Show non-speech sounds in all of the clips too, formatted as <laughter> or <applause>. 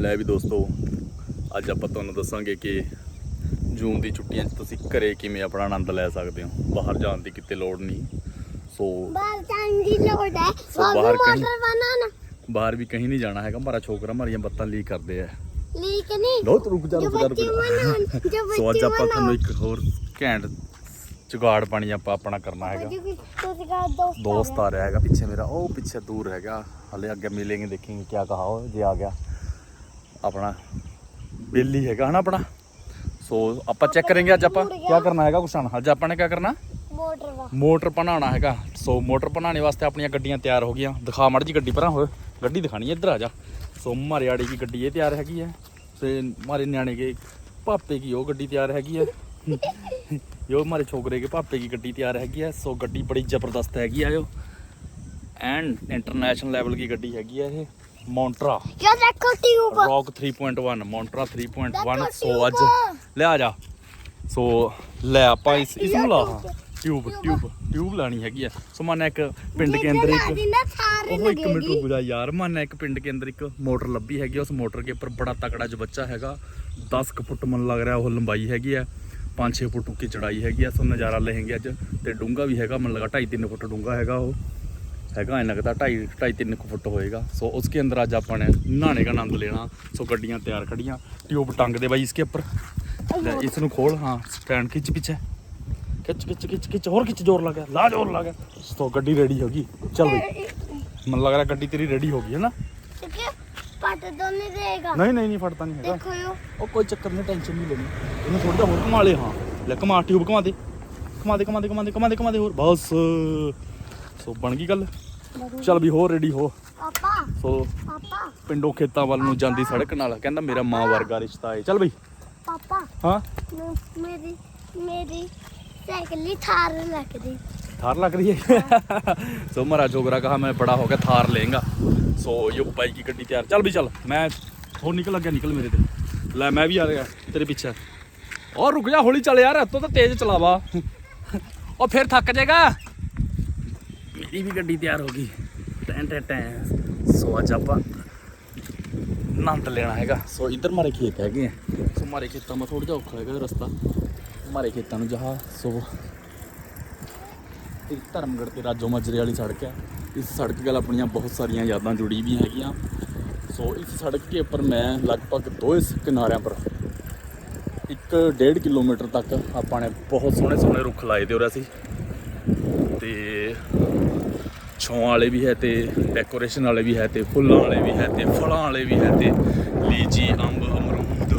ਲੈ ਵੀ ਦੋਸਤੋ ਅੱਜ ਆਪਾਂ ਤੁਹਾਨੂੰ ਦੱਸਾਂਗੇ ਕਿ ਜੂਨ ਦੀ ਛੁੱਟੀਆਂ 'ਚ ਤੁਸੀਂ ਘਰੇ ਕਿਵੇਂ ਆਪਣਾ ਆਨੰਦ ਲੈ ਸਕਦੇ ਹੋ? ਬਾਹਰ ਜਾਣ ਦੀ ਕਿਤੇ ਲੋੜ ਨਹੀਂ। ਸੋ ਬਾਹਰ ਜਾਣ ਦੀ ਬਾਹਰ ਵੀ ਕਹੀਂ ਨਹੀਂ ਜਾਣਾ ਹੈਗਾ। ਮਾਰਾ ਛੋਕਰਾ ਮਾਰੀਆਂ ਬੱਤਾਂ ਲੀਕ ਕਰਦੇ ਆ। ਲੀਕ ਨਹੀਂ। ਲੋ ਰੁਕ ਜਾ ਰੁਕ ਜਾ ਰੁਕ ਜਾ ਸੋ ਅੱਜ ਆਪਾਂ ਤੁਹਾਨੂੰ ਇੱਕ ਹੋਰ ਘੈਂਟ ਜੁਗਾੜ ਪਾਣੀ ਆਪਾਂ ਆਪਣਾ ਕਰਨਾ ਹੈਗਾ। ਦੋਸਤ ਆ ਰਿਹਾ ਹੈਗਾ ਪਿੱਛੇ ਮੇਰਾ। ਉਹ ਪਿੱਛੇ ਦੂਰ ਹੈਗਾ। ਹਲੇ ਅੱਗੇ ਮਿਲेंगे ਦੇਖेंगे ਕੀ ਕਹਾ ਜੇ ਆ ਗਿਆ। ਆਪਣਾ ਬੇਲੀ ਹੈਗਾ ਹਨਾ ਆਪਣਾ ਸੋ ਆਪਾਂ ਚੈੱਕ ਕਰਾਂਗੇ ਅੱਜ ਆਪਾਂ ਕੀ ਕਰਨਾ ਹੈਗਾ ਕੁਛ ਅੱਜ ਆਪਾਂ ਨੇ ਕੀ ਕਰਨਾ ਮੋਟਰ ਵਾ ਮੋਟਰ ਬਣਾਉਣਾ ਹੈਗਾ ਸੋ ਮੋਟਰ ਬਣਾਉਣੇ ਵਾਸਤੇ ਆਪਣੀਆਂ ਗੱਡੀਆਂ ਤਿਆਰ ਹੋ ਗਈਆਂ ਦਿਖਾ ਮੜ ਜੀ ਗੱਡੀ ਪਰਾਂ ਹੋਏ ਗੱਡੀ ਦਿਖਾਣੀ ਹੈ ਇੱਧਰ ਆ ਜਾ ਸੋ ਮਾਰੇ ਆੜੀ ਦੀ ਗੱਡੀ ਇਹ ਤਿਆਰ ਹੈਗੀ ਹੈ ਤੇ ਮਾਰੇ ਨਿਆਣੇ ਕੇ ਪਾਪੇ ਕੀ ਉਹ ਗੱਡੀ ਤਿਆਰ ਹੈਗੀ ਹੈ ਯੋ ਮਾਰੇ ਛੋਕਰੇ ਕੇ ਪਾਪੇ ਕੀ ਗੱਡੀ ਤਿਆਰ ਹੈਗੀ ਹੈ ਸੋ ਗੱਡੀ ਬੜੀ ਜ਼ਬਰਦਸਤ ਹੈਗੀ ਆ ਜੋ ਐਂਡ ਇੰਟਰਨੈਸ਼ਨਲ ਲੈਵਲ ਦੀ ਗੱਡੀ ਹੈਗੀ ਹੈ ਇਹ ਮੌਂਟਰਾ। ਯਾ ਦੇਖੋ ਟਿਊਬ। ਰੌਕ 3.1 ਮੌਂਟਰਾ 3.1 ਸੋ ਅੱਜ ਲਿਆ ਜਾ। ਸੋ ਲੈ ਆਪਾਂ ਇਸ ਇਸ ਨੂੰ ਲਾ। ਟਿਊਬ। Tube tube. ਲਾਣੀ ਹੈਗੀ ਆ। ਸੋ ਮਨ ਇੱਕ ਪਿੰਡ ਦੇ ਅੰਦਰ ਇੱਕ ਉਹ ਇੱਕ ਮਿੰਟ ਰੁਕ ਜਾ ਯਾਰ। ਮਨ ਇੱਕ ਪਿੰਡ ਦੇ ਅੰਦਰ ਇੱਕ ਮੋਟਰ ਲੱਭੀ ਹੈਗੀ ਉਸ ਮੋਟਰ ਦੇ ਉੱਪਰ ਬੜਾ ਤਕੜਾ ਜਿਹਾ ਬੱਚਾ ਹੈਗਾ। 10 ਕੁ ਫੁੱਟ ਮਨ ਲੱਗ ਰਿਹਾ ਉਹ ਲੰਬਾਈ ਹੈਗੀ ਆ। 5-6 ਫੁੱਟ ਉੱਕੀ ਚੜਾਈ ਹੈਗੀ ਆ। ਸੋ ਨਜ਼ਾਰਾ ਲਹਿੰਗੇ ਅੱਜ। ਤੇ ਡੂੰਗਾ ਵੀ ਹੈਗਾ। ਮਨ ਲੱਗਾ 2.5 3 ਫੁੱਟ ਡੂੰਗਾ ਹੈਗਾ ਉਹ। ਹੈगा ऐन लगता ढाई ढाई तीन को फुट होएगा सो उसके अंदर आज अपन ने नहाने का आनंद लेना सो गड्डियाँ तैयार खड़ियाँ ट्यूब टांग दे भाई इसके ऊपर इस खोल हाँ स्टैंड खिंच पीछे खिंच खिंच खिंच खिंच और खिंच जोर लगा ला जोर लगा तो गड्डी रेडी होगी चल भाई मन लग रहा गड्डी तेरी रेडी होगी है ना नहीं नहीं नहीं फटता नहीं है ਉਹ ਕੋਈ ਚੱਕਰ ਨਹੀਂ ਟੈਨਸ਼ਨ ਨਹੀਂ ਲੈਣੀ ਇਹਨੂੰ ਥੋੜਾ ਹੋਰ ਘੁਮਾ ਲੈ ਹਾਂ ਲੈ ਘੁਮਾ ਟਿਊਬ ਘੁਮਾ ਦੇ ਘੁਮਾ ਦੇ ਘੁਮਾ ਦੇ ਘੁਮਾ ਦੇ ਘੁਮਾ ਦੇ ਘੁਮਾ ਦੇ ਹੋਰ ਬਸ ਸੋ ਬਣ ਗਈ ਗੱਲ ਚੱਲ ਵੀ ਹੋਰ ਰੈਡੀ ਹੋ पापा ਸੋ पापा ਪਿੰਡੋਂ ਖੇਤਾਂ ਵੱਲ ਨੂੰ ਜਾਂਦੀ ਸੜਕ ਨਾਲ ਕਹਿੰਦਾ ਮੇਰਾ ਮਾਂ ਵਰਗਾ ਰਿਸ਼ਤਾ ਹੈ ਚੱਲ ਬਈ पापा ਹਾਂ मे- मेरी मेरी साइकिल ही थार लग दी थार लग रही है सो हमारा जोगरा कहा मैं बड़ा हो गया थार लेगा सो यो बाइक की गड्डी तैयार चल भी चल मैं हो निकल गया निकल मेरे ते ले मैं भी आ गया तेरे पीछे और रुक जा हौली चल यार तो तो तेज चलावा और फिर थक जाएगा ਇਹ ਵੀ ਗੱਡੀ ਤਿਆਰ ਹੋ ਗਈ। ਟੈਂ ਟੈਂ ਟੈਂ। ਸੋ ਅੱਜ ਆਪਾਂ ਨੰਦ ਲੈਣਾ ਹੈਗਾ। ਸੋ ਇੱਧਰ ਮਾਰੇ ਖੇਤ ਹੈਗੇ ਆ। ਸੋ ਮਾਰੇ ਖੇਤਾਂ ਮਾ ਥੋੜਾ ਜਿਹਾ ਔਖਾ ਹੈਗਾ ਰਸਤਾ। ਮਾਰੇ ਖੇਤਾਂ ਨੂੰ ਜਹਾ, ਸੋ ਇਹ ਧਰਮਗੜ੍ਹ ਤੇ ਰਾਜੋ ਮਾਜਰੇ ਵਾਲੀ ਸੜਕ ਹੈ ਇਸ ਸੜਕ ਨਾਲ ਆਪਣੀਆਂ ਬਹੁਤ ਸਾਰੀਆਂ ਯਾਦਾਂ ਜੁੜੀ ਵੀ ਹੈਗੀਆਂ। ਸੋ ਇਸ ਸੜਕ ਦੇ ਉੱਪਰ ਮੈਂ ਲਗਭਗ ਦੋ ਇਸ ਕਿਨਾਰਿਆਂ ਪਰ ਇੱਕ ਡੇਢ ਕਿਲੋਮੀਟਰ ਤੱਕ ਆਪਾਂ ਨੇ ਬਹੁਤ ਸੋਹਣੇ ਸੋਹਣੇ ਰੁੱਖ ਲਾਏ ਦੇ ਹੋ ਰਿਆ ਸੀ ਤੇ ਸੌਂ ਵਾਲੇ ਵੀ ਹੈ ਤੇ ਡੈਕੋਰੇਸ਼ਨ ਵਾਲੇ ਵੀ ਹੈ ਤੇ ਫੁੱਲਾਂ ਵਾਲੇ ਵੀ ਹੈ ਤੇ ਫਲਾਂ ਵਾਲੇ ਵੀ ਹੈ ਤੇ ਲੀਚੀ ਅੰਬ, ਅਮਰੂਦ,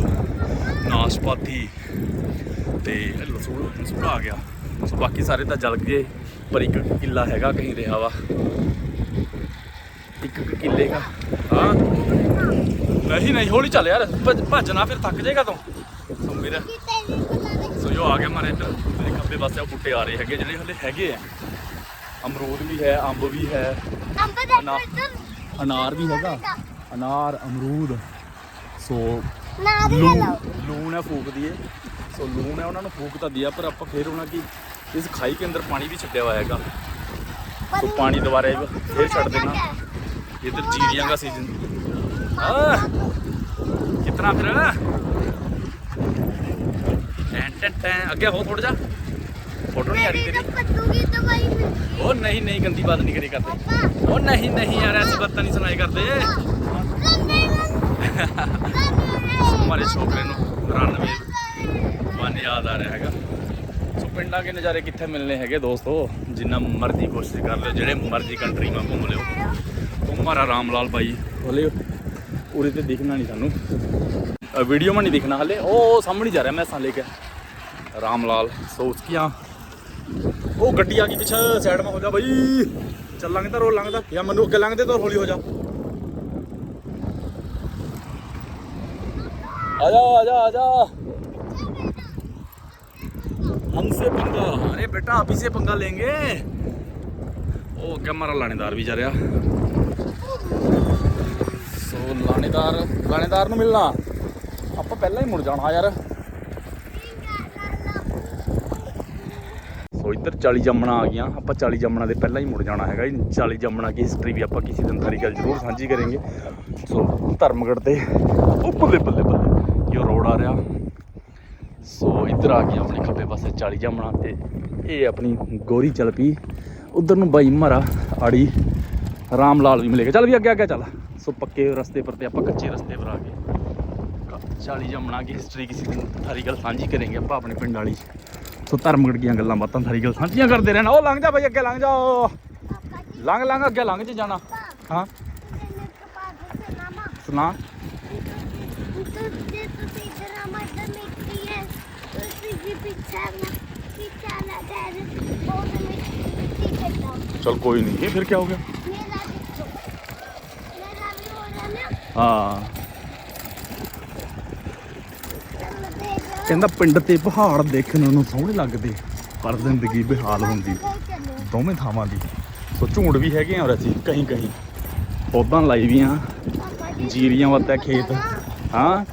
ਨਾਸ਼ਪਾਤੀ ਤੇ ਲਸੂੜ ਲਸੂੜ ਆ ਗਿਆ। ਸੋ ਬਾਕੀ ਸਾਰੇ ਤਾਂ ਜਲ ਗਏ, ਪਰ ਇੱਕ ਕਿੱਲਾ ਹੈਗਾ ਕਹੀਂ ਰਿਹਾ ਵਾ। ਇੱਕ ਕਿੱਲੇ ਦਾ। ਹਾਂ। ਨਹੀਂ ਨਹੀਂ, ਹੌਲੀ ਚੱਲ ਯਾਰ। ਭੱਜ ਨਾ ਫਿਰ ਥੱਕ ਜਾਏਗਾ ਤੂੰ। ਸੋ ਮੇਰਾ ਸੋ ਜੋ ਆ ਗਿਆ ਮਾਰੇ ਇੱਧਰ। ਮੇਰੇ ਖੱਬੇ ਪਾਸੇ ਆ ਬੁੱਟੇ ਆ ਰਹੇ ਹੈਗੇ ਜਿਹੜੇ ਹਲੇ ਹੈਗੇ ਆ। ਅਮਰੂਦ ਵੀ ਹੈ ਅੰਬ ਵੀ ਹੈ ਅੰਬ ਅਨਾਰ ਵੀ ਹੈਗਾ। ਅਨਾਰ ਅਮਰੂਦ ਸੋ ਨਾ ਲੂਣ ਹੈ ਫੂਕ ਦੀਏ ਸੋ ਲੂਣ ਹੈ ਉਹਨਾਂ ਨੂੰ ਫੂਕ ਤਾਂ ਦਿਆ ਪਰ ਆਪਾਂ ਫੇਰ ਉਹਨਾਂ ਕੀ ਇਸ ਖਾਈ ਦੇ ਅੰਦਰ ਪਾਣੀ ਵੀ ਛੱਡਿਆ ਹੋਇਆ ਹੈਗਾ। ਸੋ ਪਾਣੀ ਦੁਬਾਰਾ ਫੇਰ ਛੱਡ ਦੇਣਾ। ਇਧਰ ਜੀਰੀਆਂ ਦਾ ਸੀਜ਼ਨ ਹਾਂ। ਕਿਤਨਾ ਫਿਰ? ਟੈਂ ਟੈਂ ਅੱਗੇ ਹੋ ਥੋੜਾ ਜਿਹਾ। ਫੋਟੋ ਨਹੀਂ ਆ ਰਹੀ ਤੇਰੀ? ਪੱਤੂਗੀ ਦਵਾਈ ਮਿਲਦੀ ਉਹ ਨਹੀਂ ਨਹੀਂ ਗੰਦੀ ਬਾਤ ਨਹੀਂ ਕਰੀ ਕਰਦੇ। ਉਹ ਨਹੀਂ ਨਹੀਂ ਯਾਰ ਐਸੀ ਬਾਤਾਂ ਨਹੀਂ ਸੁਣਾਈ ਕਰਦੇ। ਹਮਾਰੇ ਛੋਕਰੇ ਨੂੰ 93 ਮਨ ਯਾਦ ਆ ਰਿਹਾ ਹੈਗਾ। ਸੋ ਪਿੰਡਾਂ ਦੇ ਨਜ਼ਾਰੇ ਕਿੱਥੇ ਮਿਲਨੇ ਹੈਗੇ ਦੋਸਤੋ? ਜਿੰਨਾ ਮਰਜ਼ੀ ਕੋਸ਼ਿਸ਼ ਕਰ ਲਿਓ ਜਿਹੜੇ ਮਰਜ਼ੀ ਕੰਟਰੀ ਮਾ ਘੁੰਮ ਲਿਓ। ਹਮਾਰਾ ਰਾਮ ਲਾਲ ਭਾਈ ਬੋਲੇ ਉਰੇ ਤੇ ਦਿਖਣਾ ਨਹੀਂ ਸਾਨੂੰ। ਵੀਡੀਓ ਮੈਂ ਨਹੀਂ ਦੇਖਣਾ ਹਲੇ। ਉਹ ਸਾਹਮਣੇ ਜਾ ਰਿਹਾ ਮੈਂ ਸਾਂ ਲੈ ਕੇ। ਰਾਮ ਲਾਲ ਸੋ ਉਸਕੀਆਂ ਉਹ ਗੱਡੀ ਆ ਗਈ ਪਿੱਛੇ ਸਾਈਡ 'ਮਾ ਹੋ ਜਾ ਬਈ ਚੱਲ ਲੰਘਦਾ ਰੋ ਲੰਘਦਾ ਜਾਂ ਮੈਨੂੰ ਅੱਗੇ ਲੰਘਦੇ ਤਾਂ ਹੌਲੀ ਹੋ ਜਾ आ जा आ जा आ जा हमसे पंगा अरे बेटा आप ही से पंगा लेंगे ਉਹ ਅੱਗੇ ਮਾਰਾ ਲਾਣੇਦਾਰ ਵੀ ਜਾ ਰਿਹਾ ਸੋ ਲਾਣੇਦਾਰ ਲਾਣੇਦਾਰ ਨੂੰ ਮਿਲਣਾ ਆਪਾਂ ਪਹਿਲਾਂ ਹੀ ਮੁੜ ਜਾਣਾ ਯਾਰ ਇੱਧਰ 40 ਜੰਮਣਾ ਆ ਗਈਆਂ। ਆਪਾਂ 40 ਜੰਮਣਾ ਦੇ ਪਹਿਲਾਂ ਹੀ ਮੁੜ ਜਾਣਾ ਹੈਗਾ ਜੀ। 40 ਜੰਮਣਾ ਦੀ ਹਿਸਟਰੀ ਵੀ ਆਪਾਂ ਕਿਸੇ ਦਿਨ ਥਾਰੀ ਗੱਲ ਜ਼ਰੂਰ ਸਾਂਝੀ ਕਰਾਂਗੇ। ਸੋ ਧਰਮਗੜ ਤੇ ਉੱਪਰਲੇ ਬੱਲੇ ਬੱਲੇ ਜੋ ਰੋਡ ਆ ਰਿਹਾ। ਸੋ ਇੱਧਰ ਆ ਗਿਆ ਆਪਣੇ ਖੱਬੇ ਪਾਸੇ 40 ਜੰਮਣਾ ਤੇ ਇਹ ਆਪਣੀ ਗੋਰੀ ਚੱਲ ਪਈ। ਉਧਰ ਨੂੰ ਬਾਈ ਮਾਰਾ ਆੜੀ ਰਾਮ ਲਾਲ ਵੀ ਮਿਲੇਗਾ। ਚੱਲ ਵੀ ਅੱਗੇ ਅੱਗੇ ਚੱਲ। ਸੋ ਪੱਕੇ ਰਸਤੇ ਪਰ ਤੇ ਆਪਾਂ ਕੱਚੇ ਰਸਤੇ ਪਰ ਆ ਗਏ। 40 ਜੰਮਣਾ ਦੀ ਹਿਸਟਰੀ ਕਿਸੇ ਦਿਨ ਥਾਰੀ ਗੱਲ ਸਾਂਝੀ ਕਰਾਂਗੇ ਆਪਾਂ ਆਪਣੇ ਪਿੰਡ ਵਾਲੀ। ਸੋ ਧਰਮਗੜ ਦੀਆਂ ਗੱਲਾਂ ਬਾਤਾਂ ਥਾਰੀ ਗੱਲ ਸਾਂਝੀਆਂ ਕਰਦੇ ਰਹਿਣਾ। ਉਹ ਲੰਘ ਜਾ ਬਾਈ ਅੱਗੇ ਲੰਘ ਜਾ ਪਾਪਾ ਜੀ ਲੰਘ ਲੰਘ ਅੱਗੇ ਲੰਘ ਚ ਜਾਣਾ। ਹਾਂ। ਸੁਣਾ। ਚਲ ਕੋਈ ਨਹੀਂ ਫਿਰ ਕੀ ਹੋ ਗਿਆ? ਹੋ ਰਿਹਾ ਨਾ ਹਾਂ ਚਲੋ ਦੇਖੋ ਕਹਿੰਦਾ ਪਿੰਡ ਤੇ ਪਹਾੜ ਦੇਖਣ ਨੂੰ ਸੋਹਣੇ ਲੱਗਦੇ, ਪਰ ਜ਼ਿੰਦਗੀ ਬੇਹਾਲ ਹੁੰਦੀ। ਦੋਵੇਂ ਥਾਵਾਂ ਦੀ। ਸੋ ਝੂੰਡ ਵੀ ਹੈਗੇ ਆ ਔਰ ਅਸੀਂ ਕਹੀਂ ਕਹੀਂ ਪੌਦਾਂ ਲਾਈ ਵੀਆਂ ਪਾਪਾ ਜੀਰੀਆਂ ਵਾਸਤੇ ਖੇਤ। ਹਾਂ?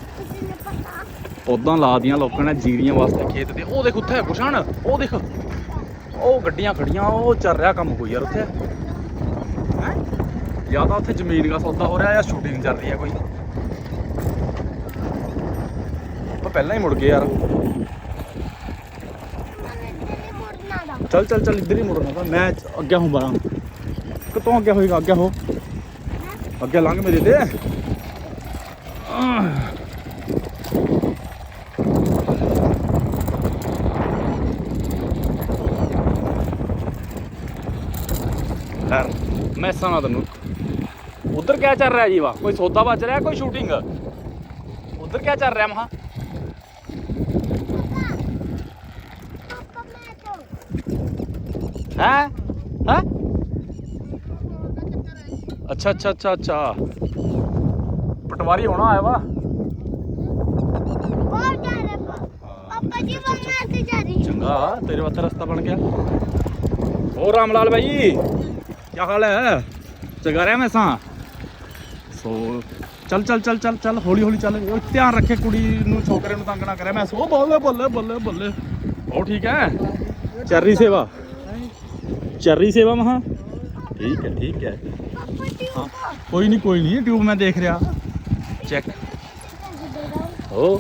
ਪੌਦਾਂ ਲਾ ਦੀਆਂ ਲੋਕਾਂ ਨੇ ਜੀਰੀਆਂ ਵਾਸਤੇ ਖੇਤ ਤੇ। ਉਹ ਦੇਖ ਉੱਥੇ ਹੈ ਗੁਰਸ਼ਾਨ ਉਹ ਦੇਖ। ਉਹ ਗੱਡੀਆਂ ਖੜੀਆਂ, ਉਹ ਚੱਲ ਰਿਹਾ ਕੰਮ ਕੋਈ ਯਾਰ ਉੱਥੇ। ਹੈ? ਜਾਂ ਤਾਂ ਉੱਥੇ ਜ਼ਮੀਨ ਦਾ ਸੌਦਾ ਹੋ ਰਿਹਾ ਜਾਂ ਸ਼ੂਟਿੰਗ ਚੱਲ ਰਹੀ ਹੈ ਕੋਈ ਆਪਾਂ ਪਹਿਲਾਂ ਹੀ ਮੁੜ ਗਏ ਯਾਰ। ਚੱਲ ਚੱਲ ਚੱਲ, ਇੱਧਰ ਹੀ ਮੁੜਨਾ ਤਾਂ। ਮੈਂ ਅੱਗੇ ਹੂੰ ਬਰਾਂ। ਕਿਤੋਂ ਅੱਗੇ ਹੋਏਗਾ? ਅੱਗੇ ਹੋ। ਅੱਗੇ ਲੰਘ ਮੇਰੇ ਤੇ। ਯਾਰ ਮੈਂ ਸੁਣਾ ਤੈਨੂੰ। ਉਧਰ ਕੀ ਚੱਲ ਰਿਹਾ ਜੀ ਵਾ? ਕੋਈ ਸੌਦਾ ਬਚ ਰਿਹਾ, ਕੋਈ ਸ਼ੂਟਿੰਗ ਉਧਰ ਕੀ ਚੱਲ ਰਿਹਾ ਮਹਾ ਪਾਪਾ ਮੈਂ ਤੋਂ ਹੈ? ਹੈ? ਅੱਛਾ ਅੱਛਾ ਅੱਛਾ ਅੱਛਾ। ਪਟਵਾਰੀ ਹੋਣਾ ਆਇਆ ਵਾ? ਹੋਰ ਜਾ ਰਹੇ ਪਾਪਾ ਜੀ ਮੰਮਾ ਤੇ ਜਾ ਰਹੀ ਚੰਗਾ ਤੇਰੇ ਵਾਸਤੇ ਰਸਤਾ ਬਣ ਗਿਆ। ਹੋਰ ਰਾਮਲਾਲ ਭਾਈ ਕੀ ਹਾਲ ਹੈ? ਚੰਗਾ ਰਿਹਾ ਮੈਂ ਸਾਂ? ਸੋ ਚੱਲ ਚੱਲ ਚੱਲ ਚੱਲ ਚੱਲ ਹੌਲੀ ਹੌਲੀ ਚੱਲ। ਧਿਆਨ ਰੱਖੇ ਕੁੜੀ ਨੂੰ ਛੋਕਰੇ ਨੂੰ ਤੰਗ ਨਾ ਕਰੇ ਮੈਂ ਸੋ ਬੱਲੇ ਬੱਲੇ ਬੱਲੇ ਬੱਲੇ। ਉਹ ਠੀਕ ਹੈ? ਚਰਨੀ ਸੇਵਾ। ਚਰਰੀ ਸੇਵਾ ਮਹਾ? ਠੀਕ ਹੈ ਠੀਕ ਹੈ। ਹਾਂ। ਕੋਈ ਨਹੀਂ ਕੋਈ ਨਹੀਂ ਟਿਊਬ ਮੈਂ ਦੇਖ ਰਿਹਾ। ਚੈੱਕ ਹੋ।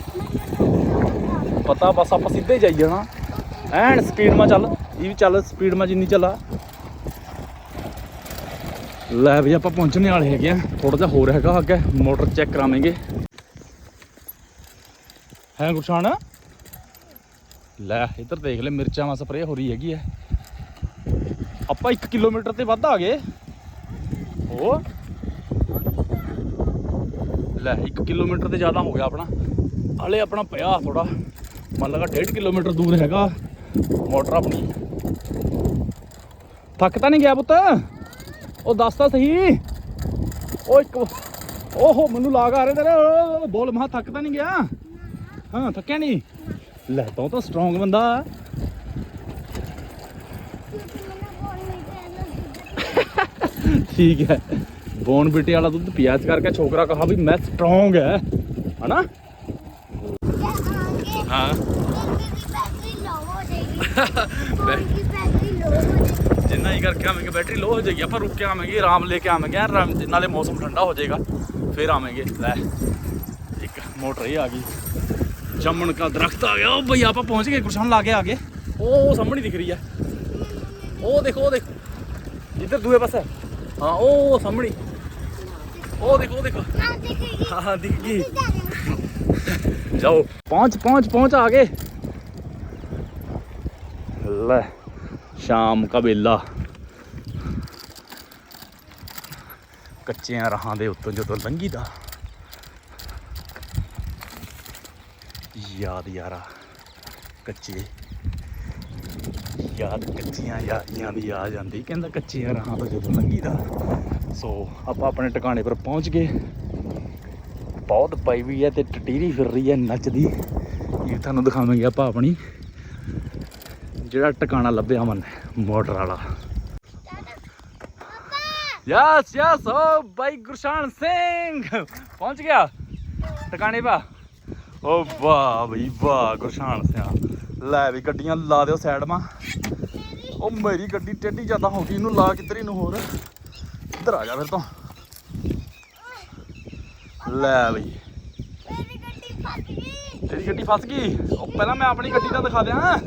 ਪਤਾ ਬਸ ਆਪਾਂ ਸਿੱਧੇ ਜਾਈ ਜਾਣਾ ਐਨ ਸਪੀਡ ਮਾ ਚੱਲ। ਇਹ ਵੀ ਚੱਲ ਸਪੀਡ ਮਾ ਜਿੰਨੀ ਚੱਲਾ ਲੈ ਵੀ ਆਪਾਂ ਪਹੁੰਚਣੇ ਵਾਲੇ ਹੈਗੇ ਆ। ਥੋੜਾ ਜਿਹਾ ਹੋਰ ਹੈਗਾ ਅੱਗੇ। ਮੋਟਰ ਚੈੱਕ ਕਰਾਵਾਂਗੇ। ਹੈ ਗੁਰਸ਼ਾਨ? ਲੈ ਇੱਧਰ ਦੇਖ ਲੈ ਮਿਰਚਾਂ ਮਾ ਸਪਰੇਅ ਹੋ ਰਹੀ ਹੈਗੀ ਹੈ ਆਪਾਂ 1 ਕਿਲੋਮੀਟਰ ਤੇ ਵੱਧ ਆ ਗਏ। ਉਹ ਲੈ 1 ਕਿਲੋਮੀਟਰ ਤੇ ਜ਼ਿਆਦਾ ਹੋ ਗਿਆ ਆਪਣਾ। ਹਲੇ ਆਪਣਾ ਪਿਆ ਥੋੜਾ ਮੰਨ ਲਗਾ 1.5 ਕਿਲੋਮੀਟਰ ਦੂਰ ਹੈਗਾ। ਮੋਟਰ ਆਪਣੀ। ਥੱਕ ਤਾਂ ਨਹੀਂ ਗਿਆ ਪੁੱਤ? ਉਹ ਦੱਸ ਤਾਂ ਸਹੀ। ਉਹ ਇੱਕ ਓਹੋ ਮੈਨੂੰ ਲਾਗ ਆ ਰਿਹਾ ਤੇਰਾ। ਓਹ, ਬੋਲ ਮਹਾ ਥੱਕ ਤਾਂ ਨਹੀਂ ਗਿਆ। ਹਾਂ ਥੱਕਿਆ ਨਹੀਂ। ਲੈ ਤੂੰ ਤਾਂ ਸਟਰੋਂਗ ਬੰਦਾ। ਆ। ਠੀਕ ਹੈ। ਬੋਨ ਬਿਟੇ ਵਾਲਾ ਦੁੱਧ ਪਿਆਜ਼ ਕਰਕੇ ਛੋਕਰਾ ਕਹਾ ਵੀ ਮੈਂ ਸਟਰੋਂਗ ਹੈ। ਹਨਾ? ਹਾਂ। ਜਿੰਨਾ ਹੀ ਕਰਕੇ ਆਵਾਂਗੇ ਬੈਟਰੀ ਲੋ ਹੋ ਜਾਏਗੀ ਆਪਾਂ ਰੁਕ ਕੇ ਆਵਾਂਗੇ ਆਰਾਮ ਲੈ ਕੇ ਆਵਾਂਗੇ ਆਰਾਮ- ਨਾਲੇ ਮੌਸਮ ਠੰਡਾ ਹੋ ਜਾਏਗਾ ਫਿਰ ਆਵਾਂਗੇ। ਲੈ ਇੱਕ ਮੋਟਰ ਇਹ ਆ ਗਈ। ਜੰਮਣ ਦਾ ਦਰਖਤ ਆ ਗਿਆ। ਉਹ ਬਈ ਆਪਾਂ ਪਹੁੰਚ ਗਏ ਗੁਰਸ਼ਨ ਲਾ ਕੇ ਆ ਗਏ। ਉਹ ਸਾਹਮਣੇ ਦਿਖ ਰਹੀ ਹੈ। ਉਹ ਦੇਖੋ ਉਹ ਦੇਖੋ। ਇੱਧਰ ਦੂਏ ਪਾਸੇ। ਹਾਂ ਉਹ ਸਾਹਮਣੇ। ਉਹ ਦੇਖੋ ਦੇਖੋ। ਹਾਂ ਹਾਂ ਦਿਖ ਗਈ ਜਾਓ। ਪਹੁੰਚ ਪਹੁੰਚ ਪਹੁੰਚ ਆ ਗਏ ਲੈ ਸ਼ਾਮ ਕਾ ਵੇਲਾ। ਕੱਚਿਆਂ ਰਾਹਾਂ ਦੇ ਉੱਤੋਂ ਜਦੋਂ ਲੰਘੀ ਦਾ ਯਾਦ ਯਾਰਾ ਕੱਚੇ ਕੱਚੀਆਂ ਯਾਰੀਆਂ ਦੀ ਆ ਜਾਂਦੀ। ਕਹਿੰਦਾ ਕੱਚੀਆਂ ਰਾਹਾਂ ਤੋਂ ਜਦੋਂ ਲੰਘੀ ਦਾ ਸੋ ਆਪਾਂ ਆਪਣੇ ਟਿਕਾਣੇ ਪਰ ਪਹੁੰਚ ਗਏ। ਬਹੁਤ ਪਈ ਵੀ ਹੈ ਤੇ ਟਟੀਰੀ ਫਿਰ ਰਹੀ ਹੈ ਨੱਚਦੀ। ਇਹ ਤੁਹਾਨੂੰ ਦਿਖਾਵਾਂਗੇ ਆਪਾਂ ਆਪਣੀ। ਜਿਹੜਾ ਟਿਕਾਣਾ ਲੱਭਿਆ ਮਨ, ਮੋਟਰ ਵਾਲਾ। ਯਸ ਯਸ ਓ ਬਾਈ ਗੁਰਸ਼ਾਨ ਸਿੰਘ। ਪਹੁੰਚ ਗਿਆ। ਟਿਕਾਣੇ ਪਾ। ਓ ਵਾਹ ਬਈ, ਵਾਹ ਗੁਰਸ਼ਾਨ ਸਿੰਘ ਲੈ ਵੀ ਗੱਡੀਆਂ ਲਾ ਦਿਓ ਸਾਈਡ ਮਾ। ਉਹ ਮੇਰੀ ਗੱਡੀ ਟੇਢੀ ਜ਼ਿਆਦਾ ਹੋ ਗਈ ਇਹਨੂੰ ਲਾ ਕਿੱਧਰ ਨੂੰ ਹੋਰ। ਇੱਧਰ ਆ ਜਾ ਫਿਰ ਤੋਂ। ਲੈ ਬਈ। ਮੇਰੀ ਗੱਡੀ ਫਸ ਗਈ। ਤੇਰੀ ਗੱਡੀ ਫਸ ਗਈ? ਉਹ ਪਹਿਲਾਂ ਮੈਂ ਆਪਣੀ ਗੱਡੀ ਦਾ ਦਿਖਾ ਦਿਆਂ।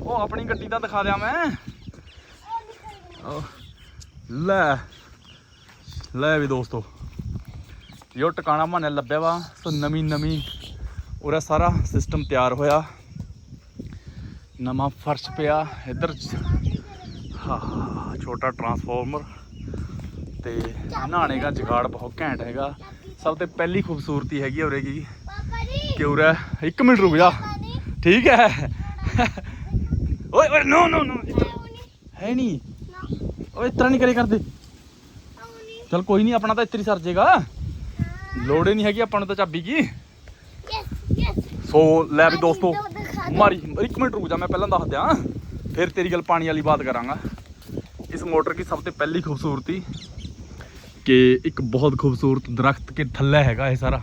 ਉਹ ਆਪਣੀ ਗੱਡੀ ਦਾ ਦਿਖਾ ਦਿਆਂ ਮੈਂ। ਲੈ। ਲੈ ਵੀ ਦੋਸਤੋ। ਯੋ ਟਿਕਾਣਾ ਮਾਨੇ ਲੱਭਿਆ ਵਾ। ਸੋ ਨਵੀਂ ਨਵੀਂ ਉਰੇ ਸਾਰਾ ਸਿਸਟਮ ਤਿਆਰ ਹੋਇਆ। ਨਵਾਂ ਫਰਸ਼ ਪਿਆ। ਇੱਧਰ ਹਾਂ ਛੋਟਾ ਟਰਾਂਸਫਾਰਮਰ ਤੇ ਨਹਾਣੇ ਦਾ ਜਗਾੜ ਬਹੁਤ ਘੈਂਟ ਹੈਗਾ। ਸਭ ਤੋਂ ਪਹਿਲੀ ਖੂਬਸੂਰਤੀ ਹੈਗੀ ਆ ਉਰੇ ਕੀ? ਕਿ ਉਰੇ ਇੱਕ ਮਿੰਟ ਰੁਕ ਜਾ। ਠੀਕ ਹੈ। ਓਏ ਓਏ ਨੋ ਨੋ ਨੋ ਹੈ ਨਹੀਂ ਨਾ। ਓਏ, ਇਸ ਨਹੀਂ ਕਰੇ ਕਰਦੇ। ਆਉਣੀ ਚਲ ਕੋਈ ਨਹੀਂ ਆਪਣਾ ਤਾਂ ਇੱਥੇ ਸਰ ਜੇਗਾ। ਲੋੜ ਹੀ ਨਹੀਂ ਹੈਗੀ ਆਪਾਂ ਨੂੰ ਤਾਂ ਚਾਬੀ ਕੀ। ਯੈਸ ਸੋ, ਲੈ ਵੀ ਦੋਸਤੋ, ਮਾਰੀ, ਇੱਕ ਮਿੰਟ ਰੁਕ ਜਾ, ਮੈਂ ਪਹਿਲਾਂ ਦੱਸ ਦਿਆਂ। ਫਿਰ ਤੇਰੀ ਗੱਲ ਪਾਣੀ ਵਾਲੀ ਬਾਤ ਕਰਾਂਗਾ। ਇਸ मोटर की सबसे पहली खूबसूरती कि एक बहुत खूबसूरत दरख्त के थल्ले हैगा ये सारा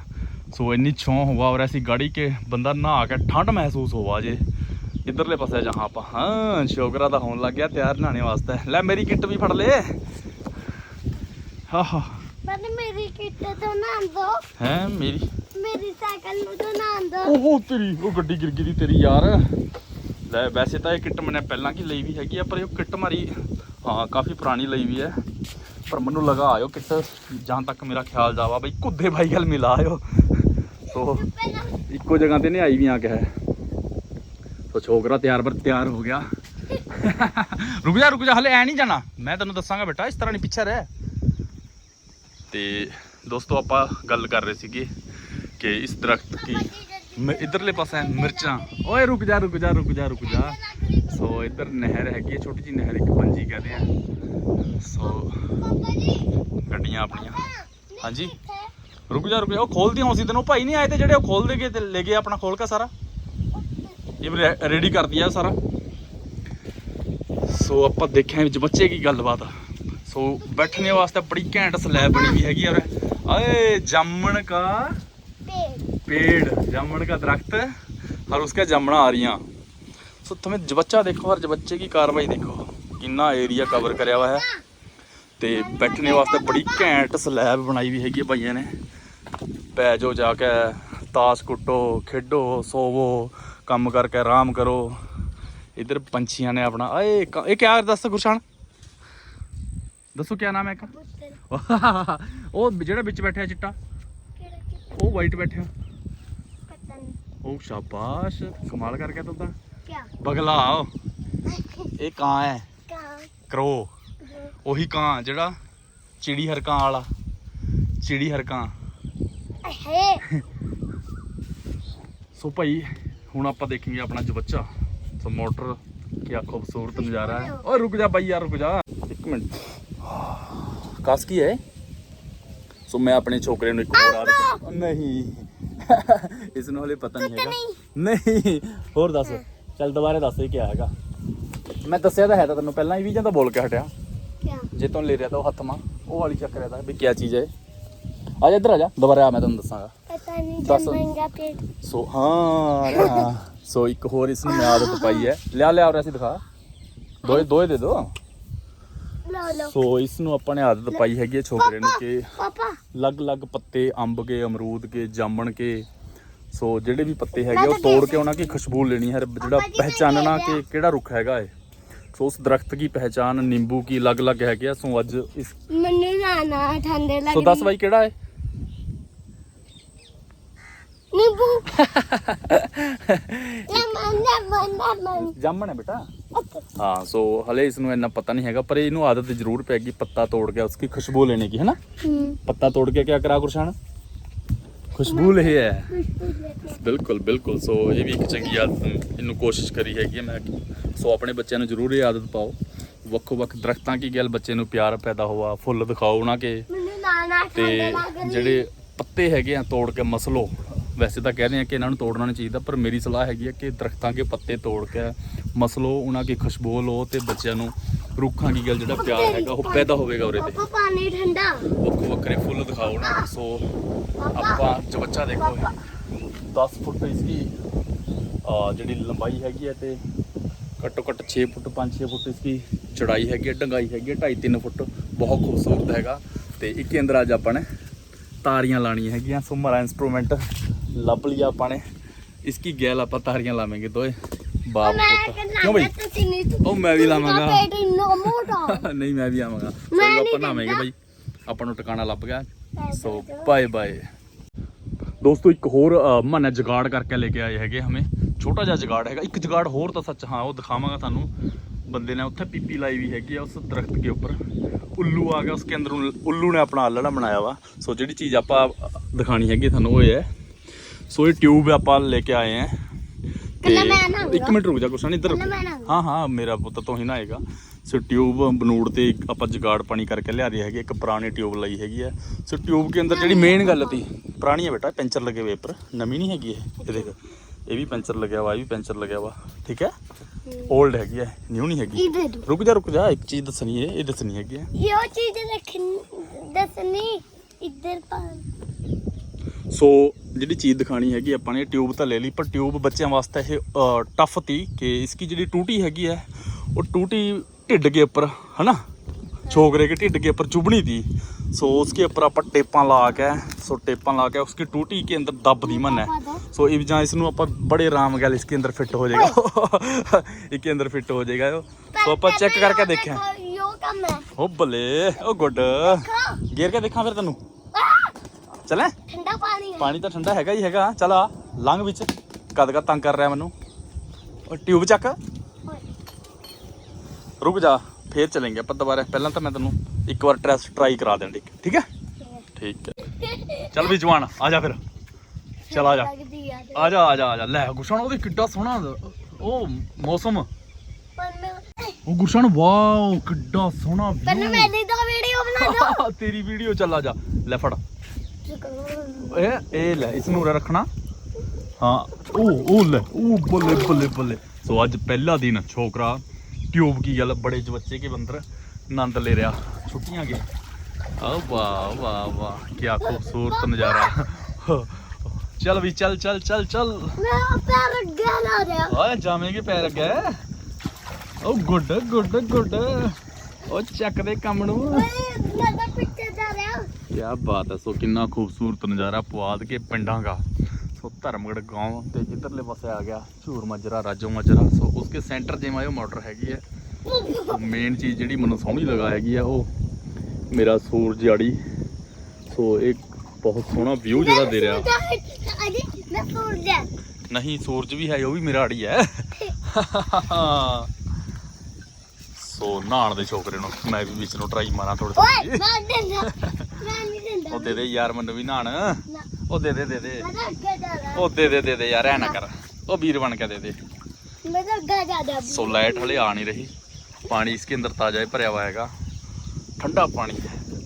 सो इन्नी छां हुआ और ऐसी गाड़ी के बंदा नहा के ठंड महसूस हुआ जे इधरले पासे जहाँ ਆਪਾਂ ਹਾਂ ਸ਼ੋਕਰਾ ਦਾ ਹੋਣ ਲੱਗ ਗਿਆ ਤਿਆਰ ਨਹਾਣੇ ਵਾਸਤੇ ਲੈ ਮੇਰੀ ਕਿੱਟ ਵੀ ਫੜ ਲੈ ਹਾ ਹਾ ਮੈਨੂੰ ਮੇਰੀ ਕਿੱਟ ਤੋਂ ਨਾ ਦੋ ਹੈ ਮੇਰੀ ਮੇਰੀ ਸਾਈਕਲ ਨੂੰ ਤੋਂ ਨਾ ਦੋ ਓਹੋ ਤੇਰੀ ਉਹ ਗੱਡੀ ਗਿਰ ਗਈ ਦੀ ਤੇਰੀ ਯਾਰ ਲੈ ਵੈਸੇ ਤਾਂ ਇਹ ਕਿੱਟ ਮੈਨੇ ਪਹਿਲਾਂ ਕੀ ਲਈ ਵੀ ਹੈਗੀ ਆ ਪਰ ਇਹ ਕਿੱਟ ਮਾਰੀ ਹਾਂ ਕਾਫੀ ਪੁਰਾਣੀ ਲਈ ਵੀ ਹੈ ਪਰ ਮੈਨੂੰ ਲਗਾ ਆਇਓ ਕਿੱਟ ਜਹਾਂ ਤੱਕ ਮੇਰਾ ਖਿਆਲ ਜਾਵਾ ਬਈ ਕੁੱਦੇ ਭਾਈ ਗੱਲ ਮਿਲਾ ਆਇਓ ਸੋ ਪਹਿਲਾਂ ਇੱਕੋ ਜਗ੍ਹਾ ਤੇ ਨਹੀਂ ਆਈ ਵੀ ਆ ਕੇ ਹੈ ਸੋ ਛੋਕਰਾ ਤਿਆਰ ਬਰ ਤਿਆਰ ਹੋ ਗਿਆ ਰੁਕ ਜਾ ਰੁਕ ਜਾ ਹਲੇ ਐ ਨਹੀਂ ਜਾਣਾ ਮੈਂ ਤੈਨੂੰ ਦੱਸਾਂਗਾ ਬੇਟਾ ਇਸ ਤਰ੍ਹਾਂ ਨਹੀਂ ਪਿੱਛੇ ਰਹਿ ਤੇ ਦੋਸਤੋ ਆਪਾਂ ਗੱਲ ਕਰ ਰਹੇ ਸੀਗੇ ਕਿ ਇਸ ਦਰਖਤ ਕੀ ਮ- ਇਧਰਲੇ ਪਾਸੇ ਮਿਰਚਾਂ ਓਏ ਰੁਕ ਜਾ ਰੁਕ ਜਾ ਰੁਕ ਜਾ ਰੁਕ ਜਾ ਸੋ ਇੱਧਰ ਨਹਿਰ ਹੈਗੀ ਹੈ ਛੋਟੀ ਜਿਹੀ ਨਹਿਰ ਇੱਕ ਪੰਜੀ ਕਹਦੇ ਆ। ਸੋ ਗੱਡੀਆਂ ਆਪਣੀਆਂ। ਹਾਂਜੀ? ਰੁਕ ਜਾ ਰੁਕ ਜਾ। ਉਹ ਖੋਲਦੀ ਹੌਸੀ ਤੈਨੂੰ। ਭਾਈ ਨਹੀਂ ਆਏ ਤੇ ਜਿਹੜੇ ਉਹ ਖੋਲ ਦੇਗੇ ਤੇ ਲੈ ਗਏ ਆਪਣਾ ਖੋਲ ਕੇ ਸਾਰਾ। ਇਹ ਰੈਡੀ ਕਰਦੀ ਆ ਸਾਰਾ। ਸੋ ਆਪਾਂ ਦੇਖਿਆ ਵਿੱਚ ਬੱਚੇ ਕੀ ਗੱਲਬਾਤ ਆ। ਸੋ ਬੈਠਣੇ ਵਾਸਤੇ ਬੜੀ ਘੈਂਟ ਸਲੈਬ ਬਣੀ ਵੀ ਹੈਗੀ ਔਰ ਆਏ ਜਾਮਣ ਕਾ ਪੇੜ। ਜਾਮਣ ਕਾ ਦਰਖਤ। ਔਰ ਉਸਕੇ ਜਾਮਣਾ ਆ ਰਹੀਆਂ। सो तुम्हें जबच्चा देखो और जबच्चे की कार्रवाई देखो किन्ना एरिया कवर करा हुआ है ਤੇ ਬੈਠਣੇ ਵਾਸਤੇ ਬੜੀ ਘੈਂਟ ਸਲੈਬ ਬਣਾਈ ਵੀ ਹੈਗੀ ਹੈ ਭਾਈਆਂ ਨੇ ਪੈ ਜਾਓ ਜਾ ਕੇ ਤਾਸ਼ ਕੁੱਟੋ ਖੇਡੋ ਸੋਵੋ ਕੰਮ ਕਰਕੇ ਆਰਾਮ ਕਰੋ ਇਧਰ ਪੰਛੀਆਂ ਨੇ ਆਪਣਾ ਏ ਕ- ਇਹ ਕਿਆ ਦੱਸ ਗੁਰਸ਼ਾਨ ਦੱਸੋ ਕੀ ਨਾਮ ਹੈ ਇੱਕ ਪੁੱਤਰ <laughs> ਉਹ ਜਿਹੜਾ ਵਿੱਚ ਬੈਠਿਆ ਚਿੱਟਾ ਕਿਹੜਾ ਕਿਹੜਾ ਉਹ ਵਾਈਟ ਬੈਠਿਆ ਪਤਾ ਨਹੀਂ ਉਹ ਸ਼ਾਬਾਸ਼ ਕਮਾਲ ਕਰ ਗਿਆ ਤੂੰ ਤਾਂ ਕਿਆ ਬਗਲਾ। ਇਹ ਕਾਂ ਹੈ ਕਾਂ। ਕਰੋ। ਉਹੀ ਕਾਂ ਜਿਹੜਾ ਚਿੜੀ ਹਰਕਾਂ ਵਾਲਾ। ਚਿੜੀ ਹਰਕਾਂ। ਸੋ ਭਾਈ ਹੁਣ ਆਪਾਂ ਦੇਖਾਂਗੇ ਆਪਣਾ ਜਬੱਚਾ ਸੋ ਮੋਟਰ ਕੀ ਖੂਬਸੂਰਤ ਨਜ਼ਾਰਾ ਹੈ ਓਏ ਰੁਕ ਜਾ ਬਾਈ ਯਾਰ ਰੁਕ ਜਾ। ਇੱਕ ਮਿੰਟ। ਕਾਸ ਕੀ ਹੈ ਸੋ ਮੈਂ ਆਪਣੇ ਛੋਕਰੇ ਨੂੰ ਇੱਕ ਹੋਰ ਆ ਨਹੀਂ। ਇਸ ਨੂੰ ਹਲੇ ਪਤਾ ਨਹੀਂ ਹੈਗਾ। ਨਹੀਂ। ਹੋਰ ਦੱਸ। ਚੱਲ ਦੁਬਾਰੇ ਦੱਸ ਇਹ ਕੀ ਹੈਗਾ। ਮੈਂ ਦੱਸਿਆ ਤਾਂ ਹੈ ਤਾਂ ਤੈਨੂੰ ਪਹਿਲਾਂ ਹੀ ਵੀ ਜਾਂ ਤਾਂ ਬੋਲ ਕੇ ਹਟਿਆ। ਕਿਆ? ਜੇ ਤੂੰ ਲੈ ਰਿਹਾ ਤਾਂ ਉਹ ਹੱਥ ਮਾਂ ਉਹ ਵਾਲੀ ਚੱਕ ਰਿਹਾ ਤਾਂ ਵੀ ਕੀ ਚੀਜ਼ ਹੈ ਆ ਜਾ ਇੱਧਰ ਆ ਜਾ ਦੁਬਾਰਾ ਆ ਮੈਂ ਤੈਨੂੰ ਦੱਸਾਂਗਾ। ਪਤਾ ਨਹੀਂ ਦੱਸ। ਜੰਮੇਗਾ ਪੇੜ ਸੋ ਹਾਂ ਅਰੇ ਹਾਂ ਸੋ ਇੱਕ ਹੋਰ ਇਸ ਨੂੰ ਮੈਂ ਆਦਤ ਪਾਈ ਹੈ। ਲਿਆ ਲਿਆ ਔਰ ਅਸੀਂ ਦਿਖਾ। ਦੋਏ ਦੋਏ ਦੇ ਦੋ। ਸੋ ਇਸ ਨੂੰ ਆਪਾਂ ਨੇ ਆਦਤ ਪਾਈ ਹੈਗੀ ਹੈ ਛੋਕਰੇ ਨੂੰ ਕਿ ਪਾਪਾ। ਅਲੱਗ-ਅਲੱਗ ਪੱਤੇ ਅੰਬ ਕੇ ਅਮਰੂਦ ਕੇ ਜਾਮਣ ਕੇ ਸੋ ਜਿਹੜੇ ਵੀ ਪੱਤੇ ਹੈਗੇ ਉਹ ਤੋੜ ਕੇ ਉਹਨਾਂ ਕੀ ਖੁਸ਼ਬੂ ਲੈਣੀ ਹੈ ਜਿਹੜਾ ਪਹਿਚਾਨਣਾ ਕਿ ਕਿਹੜਾ ਰੁੱਖ ਹੈਗਾ ਏ ਸੋ ਉਸ ਦਰਖਤ ਕੀ ਪਹਿਚਾਨ ਨਿੰਬੂ ਕੀ ਅਲੱਗ-ਅਲੱਗ ਹੈਗੇ ਆ ਸੋ ਅੱਜ ਇਸ ਮੈਨੂੰ ਨਾ ਨਾ ਠੰਡੇ ਲੱਗ ਸੋ ਦੱਸ ਬਾਈ ਕਿਹੜਾ ਏ ਨਿੰਬੂ। <laughs> ਜਾਮਣ ਹੈ ਬੇਟਾ। ਹਾਂ ਸੋ ਹਲੇ ਇਸ ਨੂੰ ਇੰਨਾ ਪਤਾ ਨਹੀਂ ਹੈਗਾ ਪਰ ਇਹਨੂੰ ਆਦਤ ਜ਼ਰੂਰ ਪੈ ਗਈ ਪੱਤਾ ਤੋੜ ਕੇ ਉਸ ਕੀ ਖੁਸ਼ਬੂ ਲੈਣੀ ਕੀ ਹੈ ਨਾ? ਪੱਤਾ ਤੋੜ ਕੇ ਕੀ ਕਰਾ ਗੁਰਸ਼ਾਨ ਖੁਸ਼ਬੂ ਲਈ ਹੈ ਬਿਲਕੁਲ ਬਿਲਕੁਲ। ਸੋ ਇਹ ਵੀ ਇੱਕ ਚੰਗੀ ਆਦਤ ਇਹਨੂੰ ਕੋਸ਼ਿਸ਼ ਕਰੀ ਹੈਗੀ ਮੈਂ ਸੋ ਆਪਣੇ ਬੱਚਿਆਂ ਨੂੰ ਜ਼ਰੂਰ ਇਹ ਆਦਤ ਪਾਓ। ਵੱਖੋ ਵੱਖ ਦਰਖਤਾਂ ਕੀ ਗੱਲ ਬੱਚੇ ਨੂੰ ਪਿਆਰ ਪੈਦਾ ਹੋਆ ਫੁੱਲ ਦਿਖਾਓ ਉਹਨਾਂ ਕੇ ਤੇ ਜਿਹੜੇ ਪੱਤੇ ਹੈਗੇ ਆ ਤੋੜ ਕੇ ਮਸਲੋ। ਵੈਸੇ ਤਾਂ ਕਹਿ ਰਹੇ ਆ ਕਿ ਇਹਨਾਂ ਨੂੰ ਤੋੜਨਾ ਨਹੀਂ ਚਾਹੀਦਾ ਪਰ ਮੇਰੀ ਸਲਾਹ ਹੈਗੀ ਆ ਕਿ ਦਰਖਤਾਂ ਕੇ ਪੱਤੇ ਤੋੜ ਕੇ ਮਸਲੋ ਉਹਨਾਂ ਕੀ ਖੁਸ਼ਬੂ ਲੋ ਤੇ ਬੱਚਿਆਂ ਨੂੰ ਰੁੱਖਾਂ ਕੀ ਗੱਲ ਜਿਹੜਾ ਪਿਆਰ ਹੈਗਾ ਉਹ ਪੈਦਾ ਹੋਵੇਗਾ ਉਰੇ ਤੇ। ਪਾਣੀ ਠੰਡਾ। ਦਿਖਾਓ ਨਾ। ਸੋ ਆਪਾਂ ਜੋ ਬੱਚਾ ਦੇਖੋ 10 ਫੁੱਟ ਇਸकी ਜਿਹੜੀ ਲੰਬਾਈ ਹੈਗੀ ਹੈ ਤੇ ਘੱਟੋ ਘੱਟ 6 ਫੁੱਟ 5-6 ਫੁੱਟ ਇਸकी ਚੜਾਈ ਹੈਗੀ ਹੈ ਡੰਗਾਈ ਹੈਗੀ ਹੈ 2.5-3 ਫੁੱਟ ਬਹੁਤ ਖੂਬਸੂਰਤ ਹੈਗਾ। ਤੇ ਇੱਕ ਅੰਦਰ ਅੱਜ ਆਪਾਂ ਨੇ ਤਾਰੀਆਂ ਲਾਣੀਆਂ ਹੈਗੀਆਂ ਸੋ ਮਰਾ ਇਨਸਟਰੂਮੈਂਟ ਲੱਭ ਲਈ ਆਪਾਂ ਨੇ। ਇਸ ਕੀ ਗੈਲ ਆਪਾਂ ਤਾਰੀਆਂ ਲਾਵਾਂਗੇ ਦੋਏ। ਬਾਪ ਪੁੱਤ। ਕਿਉਂ ਬਈ? ਉਹ ਮੈਂ ਵੀ ਲਾਵਾਂਗਾ। <laughs> ਨਹੀਂ ਮੈਂ ਵੀ ਆਵਾਂਗਾ। ਆਪਾਂ ਨਾਵਾਂਗੇ ਬਈ। ਆਪਾਂ ਨੂੰ ਟਿਕਾਣਾ ਲੱਭ ਗਿਆ। ਸੋ ਬਾਏ ਬਾਏ ਦੋਸਤੋ ਇੱਕ ਹੋਰ ਮਨ ਜਗਾੜ ਕਰਕੇ ਲੈ ਕੇ ਆਏ ਹੈਗੇ ਹਮੇ। ਛੋਟਾ ਜਿਹਾ ਜਗਾੜ ਹੈਗਾ। ਇੱਕ ਜਗਾੜ ਹੋਰ ਤਾਂ ਸੱਚ ਹਾਂ ਉਹ ਦਿਖਾਵਾਂਗਾ ਤੁਹਾਨੂੰ। ਬੰਦੇ ਨੇ ਉੱਥੇ ਪੀਪੀ ਲਾਈ ਵੀ ਹੈਗੀ ਆ ਉਸ ਦਰਖਤ ਕੇ ਉੱਪਰ। ਉੱਲੂ ਆ ਗਿਆ ਉਸਕੇ ਅੰਦਰ ਉਲ- ਨੇ ਆਪਣਾ ਆਲਣਾ ਬਣਾਇਆ ਵਾ। ਸੋ ਜਿਹੜੀ ਚੀਜ਼ ਆਪਾਂ ਦਿਖਾਣੀ ਹੈਗੀ ਤੁਹਾਨੂੰ ਉਹ ਹੈ। ਸੋ ਇਹ ਟਿਊਬ ਆਪਾਂ ਲੈ ਕੇ ਆਏ ਆ ਨਹਾਊਂਗਾ। ਇੱਕ ਮਿੰਟ ਰੁਕ ਜਾ ਕੁਛ ਨਹੀਂ ਇੱਧਰ। ਹਾਂ ਹਾਂ ਮੇਰਾ ਪੁੱਤ ਤੋਂ ਹੀ ਨਾ ਆਏਗਾ ਸੋ ਟਿਊਬ ਬਨੂੜ ਤੇ ਇੱਕ ਆਪਾਂ ਜਗਾੜ ਪਾਣੀ ਕਰਕੇ ਲਿਆ ਰਹੀ ਹੈਗੀ ਇੱਕ ਪੁਰਾਣੀ ਟਿਊਬ ਲਈ ਹੈਗੀ ਹੈ ਸੋ ਟਿਊਬ ਕੇ ਅੰਦਰ ਜਿਹੜੀ ਮੇਨ ਗੱਲ ਤੀ ਪੁਰਾਣੀ ਹੈ ਬੇਟਾ ਪੈਂਚਰ ਲੱਗੇ ਹੋਏ ਪਰ ਨਵੀਂ ਨਹੀਂ ਹੈਗੀ ਇਹ ਇਹ ਦੇਖ ਇਹ ਵੀ ਪੈਂਚਰ ਲੱਗਿਆ ਵਾ ਇਹ ਵੀ ਪੈਂਚਰ ਲੱਗਿਆ ਵਾ ਠੀਕ ਹੈ 올ਡ ਹੈਗੀ ਹੈ ਨਿਊ ਨਹੀਂ ਹੈਗੀ। ਰੁਕ ਜਾ ਰੁਕ ਜਾ ਇੱਕ ਚੀਜ਼ ਦੱਸਣੀ ਹੈ ਇਹ ਦੱਸਣੀ ਹੈਗੀ ਹੈ ਇਹ ਚੀਜ਼ ਰੱਖਣੀ ਦੱਸਣੀ ਇੱਧਰ ਪਾ। ਸੋ ਜਿਹੜੀ ਚੀਜ਼ ਦਿਖਾਣੀ ਹੈਗੀ ਆਪਾਂ ਨੇ ਟਿਊਬ ਤਾਂ ਲੈ ਲਈ ਪਰ ਟਿਊਬ ਬੱਚਿਆਂ ਵਾਸਤੇ ਇਹ ਟਫ ਤੀ ਕਿ ਇਸकी ਜਿਹੜੀ ਟੂਟੀ ਹੈਗੀ ਹੈ ਉਹ ਟੂਟੀ ਢਿੱਡ ਕੇ ਉੱਪਰ ਹਨਾ ਛੋਕਰੇ ਕੇ ਢਿੱਡ के ऊपर चुभनी थी सो उसके ऊपर ਆਪਾਂ ਟੇਪਾਂ ਲਾ ਕੇ ਸੋ ਟੇਪਾਂ ਲਾ ਕੇ उसकी टूटी के अंदर दब दी मन है ਸੋ ਇਹ ਜਾਂ ਇਸ ਨੂੰ ਆਪਾਂ ਬੜੇ ਆਰਾਮ ਨਾਲ ਇਸਕੇ ਅੰਦਰ ਫਿੱਟ ਹੋ ਜਾਏਗਾ ਇਸਕੇ ਅੰਦਰ ਫਿੱਟ ਹੋ ਜਾਏਗਾ ਇਹ। ਸੋ ਆਪਾਂ ਚੈੱਕ ਕਰਕੇ ਦੇਖਿਆ ਯੋ ਕੰਮ ਹੈ ਓ ਬੱਲੇ ਓ ਗੁੱਡ ਗੇਰ ਕੇ ਦੇਖਾਂ ਫਿਰ ਤੈਨੂੰ ਚਲੇ ਠੰਡਾ ਪਾਣੀ ਹੈ ਪਾਣੀ ਤਾਂ ਠੰਡਾ ਹੈਗਾ ਹੀ ਹੈਗਾ ਚਲ ਆ ਲੰਘ ਵਿੱਚ ਕਦ ਕਦ ਤੰਗ ਕਰ ਰਿਹਾ ਮੈਨੂੰ ਉਹ ਟਿਊਬ ਚੱਕ ਓਏ, ਰੁਕ ਜਾ ਫੇਰ ਚलेंगे ਆਪਾਂ ਦੁਬਾਰਾ। ਪਹਿਲਾਂ ਤਾਂ ਮੈਂ ਤੈਨੂੰ ਇੱਕ ਵਾਰ ਟੈਸਟ ਟਰਾਈ ਕਰਾ ਦੇਣ ਠੀਕ ਹੈ? ਠੀਕ ਹੈ। ਚੱਲ ਵੀ ਜਵਾਨ ਆ ਜਾ ਫਿਰ। ਚਲ ਆ ਜਾ। ਆ ਜਾ ਆ ਜਾ ਆ ਜਾ। ਲੈ ਗੁਰਸ਼ਾਨ ਉਹਦੇ ਕਿੱਡਾ ਸੋਹਣਾ ਉਹ ਮੌਸਮ। ਮੈਂ ਉਹ ਗੁਰਸ਼ਾਨ ਵਾਓ ਕਿੱਡਾ ਸੋਹਣਾ ਪਰ view। ਮੈਨੇ ਤਾਂ ਵੀਡੀਓ ਬਣਾ ਦੋ <laughs> ਤੇਰੀ ਵੀਡੀਓ ਚੱਲ ਆ ਜਾ। ਲੈ ਫੜ। ਇਹ ਇਹ ਲੈ ਇਸ ਨੂੰ ਰੱਖਣਾ। ਹਾਂ ਉਹ ਉਹ ਲੈ ਉਹ ਬੱਲੇ ਬੱਲੇ ਬੱਲੇ। ਸੋ ਅੱਜ ਪਹਿਲਾ ਦਿਨ ਛੋਕਰਾ। ਟਿਊਬ ਕੀ ਗੱਲ ਬੜੇ ਚ ਬੱਚੇ ਕੇ ਅੰਦਰ ਆਨੰਦ ਲੈ ਰਿਹਾ। ਛੁੱਟੀਆਂ ਕੇ ਆ ਵਾਹ ਵਾਹ ਵਾਹ ਕੀ ਖੂਬਸੂਰਤ ਨਜ਼ਾਰਾ। ਚੱਲ ਵੀ ਚੱਲ ਚੱਲ ਚੱਲ ਚੱਲ। ਮੈਂ ਪੈਰ ਅੱਗੇ ਲਾ ਰਿਹਾ। ਓਏ ਜਾਵੇਂਗੇ ਪੈਰ ਅੱਗੇ। ਉਹ ਗੁੱਡ ਗੁੱਡ ਗੁੱਡ। ਉਹ ਚੱਕ ਦੇ ਕੰਮ ਨੂੰ। ਓਏ ਮੈਂ ਤਾਂ ਪਿੱਛੇ ਜਾ ਰਿਹਾ। ਕਿਆ ਬਾਤ ਹੈ ਸੋ ਕਿੰਨਾ ਖੂਬਸੂਰਤ ਨਜ਼ਾਰਾ ਪੁਆਧ ਕੇ ਪਿੰਡਾਂ ਦਾ। ਸੋ ਧਰਮਗੜ ਗਾਉਂ ਤੇ ਇਧਰਲੇ ਪਾਸੇ ਆ ਗਿਆ ਝੂਰ ਮਜਰਾ ਰਾਜੋ ਮਜਰਾ। ਸੋ ਉਸਕੇ ਸੈਂਟਰ ਜੇ ਮਾਇਓ ਮੋਟਰ ਹੈਗੀ ਹੈ। ਮੇਨ ਚੀਜ਼ ਜਿਹੜੀ ਮੈਨੂੰ ਸੋਹਣੀ ਲਗਾ ਹੈਗੀ ਆ ਉਹ ਮੇਰਾ ਸੂਰਜ ਆੜੀ। ਸੋ ਇੱਕ ਬਹੁਤ ਸੋਹਣਾ ਵਿਊ ਜਿਹੜਾ ਦੇ ਰਿਹਾ। ਅਜੇ ਮੈਂ ਸੂਰਜ ਹੈ ਨਹੀਂ ਸੂਰਜ ਵੀ ਹੈ ਉਹ ਵੀ ਮੇਰਾ ਆੜੀ ਹੈ। ਸੋ ਨਾਣ ਦੇ ਛੋਕਰੇ ਨੂੰ ਮੈਂ ਵੀ ਵਿੱਚ ਨੂੰ ਟਰਾਈ ਮਾਰਾਂ ਥੋੜੀ ਓਏ ਥੋੜੀ ਮੈਂ ਦਿੰਦਾ ਮੈਂ ਨਹੀਂ ਦਿੰਦਾ। ਉਹ ਦੇ ਦੇ ਯਾਰ ਮੈਨੂੰ ਵੀ ਨਾਣ ਉਹ ਦੇ ਦੇ ਦੇ ਦੇ। ਉਹ ਦੇ ਦੇ ਦੇ ਦੇ ਯਾਰ ਐ ਨਾ ਕਰ। ਉਹ ਵੀਰ ਬਣ ਕੇ ਦੇ ਦੇ। ਮੈਂ ਤਾਂ ਅੱਗੇ ਜਾ ਰਿਹਾ। ਸੋ ਲਾਈਟ ਹਲੇ ਆ ਨਹੀਂ ਰਹੀ। ਪਾਣੀ ਇਸਕੇ ਅੰਦਰ ਤਾਜ਼ਾ ਹੀ ਭਰਿਆ ਹੈਗਾ। ਠੰਡਾ ਪਾਣੀ।